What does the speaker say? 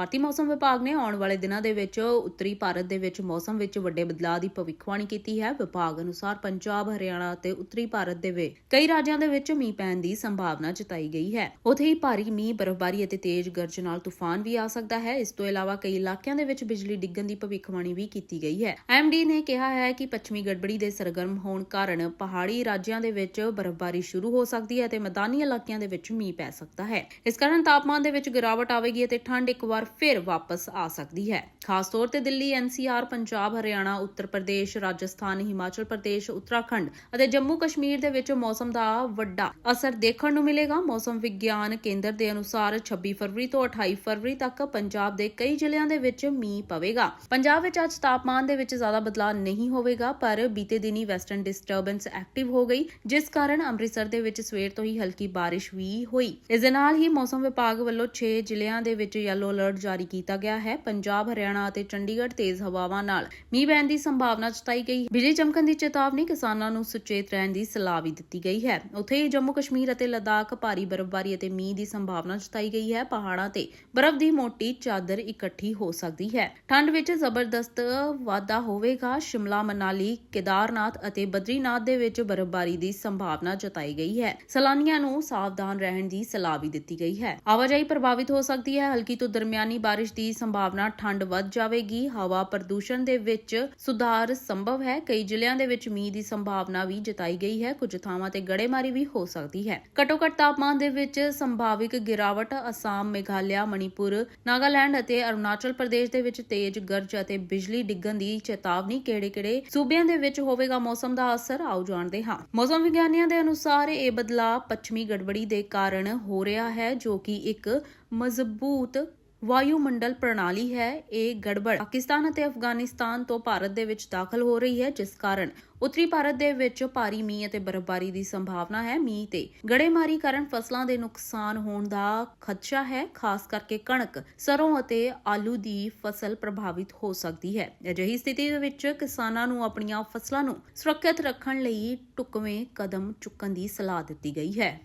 ਭਾਰਤੀ ਮੌਸਮ ਵਿਭਾਗ ਨੇ ਆਉਣ ਵਾਲੇ ਦਿਨਾਂ ਦੇ ਵਿੱਚ ਉੱਤਰੀ ਭਾਰਤ ਦੇ ਵਿੱਚ ਮੌਸਮ ਵਿੱਚ ਵੱਡੇ ਬਦਲਾਅ ਦੀ ਭਵਿੱਖਬਾਣੀ ਕੀਤੀ ਹੈ। ਵਿਭਾਗ ਅਨੁਸਾਰ ਪੰਜਾਬ, ਹਰਿਆਣਾ ਅਤੇ ਉੱਤਰੀ ਭਾਰਤ ਦੇ ਵਿੱਚ ਕਈ ਰਾਜਾਂ ਦੇ ਵਿੱਚ ਮੀਂਹ ਪੈਣ ਦੀ ਸੰਭਾਵਨਾ ਜਤਾਈ ਗਈ ਹੈ। ਉੱਥੇ ਹੀ ਭਾਰੀ ਮੀਂਹ, ਬਰਫ਼ਬਾਰੀ ਅਤੇ ਤੇਜ਼ ਗਰਜ ਨਾਲ ਤੂਫਾਨ ਵੀ ਆ ਸਕਦਾ ਹੈ। ਇਸ ਤੋਂ ਇਲਾਵਾ ਕਈ ਇਲਾਕਿਆਂ ਦੇ ਵਿੱਚ ਬਿਜਲੀ ਡਿੱਗਣ ਦੀ ਭਵਿੱਖਬਾਣੀ ਵੀ ਕੀਤੀ ਗਈ ਹੈ। ਐਮਡੀ ਨੇ ਕਿਹਾ ਹੈ ਕਿ ਪੱਛਮੀ ਗੜਬੜੀ ਦੇ ਸਰਗਰਮ ਹੋਣ ਕਾਰਨ ਪਹਾੜੀ ਰਾਜਿਆਂ ਦੇ ਵਿੱਚ ਬਰਫ਼ਬਾਰੀ ਸ਼ੁਰੂ ਹੋ ਸਕਦੀ ਹੈ ਅਤੇ ਮੈਦਾਨੀ ਇਲਾਕਿਆਂ ਦੇ ਵਿੱਚ ਮੀਂਹ ਪੈ ਸਕਦਾ ਹੈ। ਇਸ ਕਾਰਨ ਤਾਪਮਾਨ ਦੇ ਵਿੱਚ ਗਿਰਾਵਟ ਆਵੇਗੀ ਅਤੇ ਠੰਡ ਇੱਕ ਵਾਰ ਫਿਰ ਵਾਪਸ ਆ ਸਕਦੀ ਹੈ। ਖਾਸ ਤੌਰ ਤੇ ਦਿੱਲੀ ਐਨਸੀਆਰ ਪੰਜਾਬ, ਹਰਿਆਣਾ, ਉੱਤਰ ਪ੍ਰਦੇਸ਼, ਰਾਜਸਥਾਨ, ਹਿਮਾਚਲ ਪ੍ਰਦੇਸ਼, ਉੱਤਰਾਖੰਡ ਅਤੇ ਜੰਮੂ ਕਸ਼ਮੀਰ ਦੇ ਵਿੱਚ ਮੌਸਮ ਦਾ ਵੱਡਾ ਅਸਰ ਦੇਖਣ ਨੂੰ ਮਿਲੇਗਾ। ਮੌਸਮ ਵਿਗਿਆਨ ਕੇਂਦਰ ਦੇ ਅਨੁਸਾਰ 26 ਫਰਵਰੀ ਤੋਂ 28 ਫਰਵਰੀ ਤੱਕ ਪੰਜਾਬ ਦੇ ਕਈ ਜ਼ਿਲ੍ਹਿਆਂ ਦੇ ਵਿੱਚ ਮੀਂਹ ਪਵੇਗਾ। ਪੰਜਾਬ ਵਿੱਚ ਅੱਜ ਤਾਪਮਾਨ ਦੇ ਵਿੱਚ ਜ਼ਿਆਦਾ ਬਦਲਾਅ ਨਹੀਂ ਹੋਵੇਗਾ, ਪਰ ਬੀਤੇ ਦਿਨੀ ਵੈਸਟਰਨ ਡਿਸਟਰਬੈਂਸ ਐਕਟਿਵ ਹੋ ਗਈ, ਜਿਸ ਕਾਰਨ ਅੰਮ੍ਰਿਤਸਰ ਦੇ ਵਿੱਚ ਸਵੇਰ ਤੋਂ ਹੀ ਹਲਕੀ ਬਾਰਿਸ਼ ਵੀ ਹੋਈ। ਇਸ ਦੇ ਨਾਲ ਹੀ ਮੌਸਮ ਵਿਭਾਗ ਵੱਲੋਂ 6 ਜ਼ਿਲ੍ਹਿਆਂ ਦੇ ਵਿੱਚ ਯੈਲੋ ਅਲਰਟ ਜਾਰੀ ਕੀਤਾ ਗਿਆ ਹੈ। ਪੰਜਾਬ, ਹਰਿਆਣਾ ਅਤੇ ਚੰਡੀਗੜ੍ਹ ਤੇਜ਼ ਹਵਾਵਾਂ ਨਾਲ ਮੀਂਹ ਪੈਣ ਦੀ ਸੰਭਾਵਨਾ ਜਤਾਈ ਗਈ। ਬਿਜਲੀ ਚਮਕਣ ਦੀ ਚੇਤਾਵਨੀ ਕਿਸਾਨਾਂ ਨੂੰ ਸੁਚੇਤ ਰਹਿਣ ਦੀ ਸਲਾਹ ਵੀ ਦਿੱਤੀ ਗਈ ਹੈ। ਉੱਥੇ ਹੀ ਜੰਮੂ ਕਸ਼ਮੀਰ ਅਤੇ ਲਦਾਖ ਭਾਰੀ ਬਰਫ਼ਬਾਰੀ ਅਤੇ ਮੀਂਹ ਦੀ ਸੰਭਾਵਨਾ ਜਤਾਈ ਗਈ ਹੈ। ਪਹਾੜਾਂ ਤੇ ਬਰਫ਼ ਦੀ ਮੋਟੀ ਚਾਦਰ ਇਕੱਠੀ ਹੋ ਸਕਦੀ ਹੈ। ਠੰਡ ਵਿੱਚ ਜ਼ਬਰਦਸਤ ਵਾਧਾ ਹੋਵੇਗਾ। ਸ਼ਿਮਲਾ, ਮਨਾਲੀ, ਕੇਦਾਰਨਾਥ ਅਤੇ ਬਦਰੀਨਾਥ ਦੇ ਵਿੱਚ ਬਰਫ਼ਬਾਰੀ ਦੀ ਸੰਭਾਵਨਾ ਜਤਾਈ ਗਈ ਹੈ। ਸੈਲਾਨੀਆਂ ਨੂੰ ਸਾਵਧਾਨ ਰਹਿਣ ਦੀ ਸਲਾਹ ਵੀ ਦਿੱਤੀ ਗਈ ਹੈ। ਆਵਾਜਾਈ ਪ੍ਰਭਾਵਿਤ ਹੋ ਸਕਦੀ ਹੈ। ਹਲਕੀ ਤੋਂ ਦਰਮਿਆਨ ਬਾਰਿਸ਼ ਦੀ ਸੰਭਾਵਨਾ ਠੰਡ ਵੱਧ ਜਾਵੇਗੀ। ਹਵਾ ਪ੍ਰਦੂਸ਼ਣ ਦੇ ਵਿੱਚ ਸੁਧਾਰ ਸੰਭਵ ਹੈ। ਕਈ ਜ਼ਿਲ੍ਹਿਆਂ ਦੇ ਵਿੱਚ ਮੀਂਹ ਦੀ ਸੰਭਾਵਨਾ ਵੀ ਜਤਾਈ ਗਈ ਹੈ। ਕੁਝ ਥਾਵਾਂ ਤੇ ਗੜੇਮਾਰੀ ਵੀ ਹੋ ਸਕਦੀ ਹੈ। ਘੱਟੋ ਘੱਟ ਤਾਪਮਾਨ ਦੇ ਵਿੱਚ ਸੰਭਾਵਿਕ ਗਿਰਾਵਟ ਅਸਾਮ, ਮੇਘਾਲਿਆ, ਮਣੀਪੁਰ, ਨਾਗਾਲੈਂਡ ਅਤੇ ਅਰੁਣਾਚਲ ਪ੍ਰਦੇਸ਼ ਦੇ ਵਿੱਚ ਤੇਜ਼ ਗਰਜ ਅਤੇ ਬਿਜਲੀ ਡਿੱਗਣ ਦੀ ਚੇਤਾਵਨੀ ਕਿਹੜੇ-ਕਿਹੜੇ ਸੂਬਿਆਂ ਦੇ ਵਿੱਚ ਹੋਵੇਗਾ ਮੌਸਮ ਦਾ ਅਸਰ ਆਓ ਜਾਣਦੇ ਹਾਂ। ਮੌਸਮ ਵਿਗਿਆਨੀਆਂ ਦੇ ਅਨੁਸਾਰ ਇਹ ਬਦਲਾਅ ਪੱਛਮੀ ਗੜਬੜੀ ਦੇ ਕਾਰਨ ਹੋ ਰਿਹਾ ਹੈ, ਜੋ ਕਿ ਇੱਕ ਮਜ਼ਬੂਤ ਵਾਯੂਮੰਡਲ ਪ੍ਰਣਾਲੀ ਹੈ, ਇਹ ਗੜਬੜ ਪਾਕਿਸਤਾਨ ਅਤੇ ਅਫਗਾਨਿਸਤਾਨ ਤੋਂ ਭਾਰਤ ਦੇ ਵਿੱਚ ਦਾਖਲ ਹੋ ਰਹੀ ਹੈ, ਜਿਸ ਕਾਰਨ ਉੱਤਰੀ ਭਾਰਤ ਦੇ ਵਿੱਚ ਭਾਰੀ ਮੀਂਹ ਅਤੇ ਬਰਫ਼ਬਾਰੀ ਦੀ ਸੰਭਾਵਨਾ ਹੈ। ਮੀਂਹ ਤੇ ਗੜੇਮਾਰੀ ਕਾਰਨ ਫਸਲਾਂ ਦੇ ਨੁਕਸਾਨ ਹੋਣ ਦਾ ਖਦਸ਼ਾ ਹੈ, ਖਾਸ ਕਰਕੇ ਕਣਕ, ਸਰੋਂ ਅਤੇ ਆਲੂ ਦੀ ਫਸਲ ਪ੍ਰਭਾਵਿਤ ਹੋ ਸਕਦੀ ਹੈ। ਅਜਿਹੀ ਸਥਿਤੀ ਦੇ ਵਿੱਚ ਕਿਸਾਨਾਂ ਨੂੰ ਆਪਣੀਆਂ ਫਸਲਾਂ ਨੂੰ ਸੁਰੱਖਿਅਤ ਰੱਖਣ ਲਈ ਢੁਕਵੇਂ ਕਦਮ ਚੁੱਕਣ ਦੀ ਸਲਾਹ ਦਿੱਤੀ ਗਈ ਹੈ।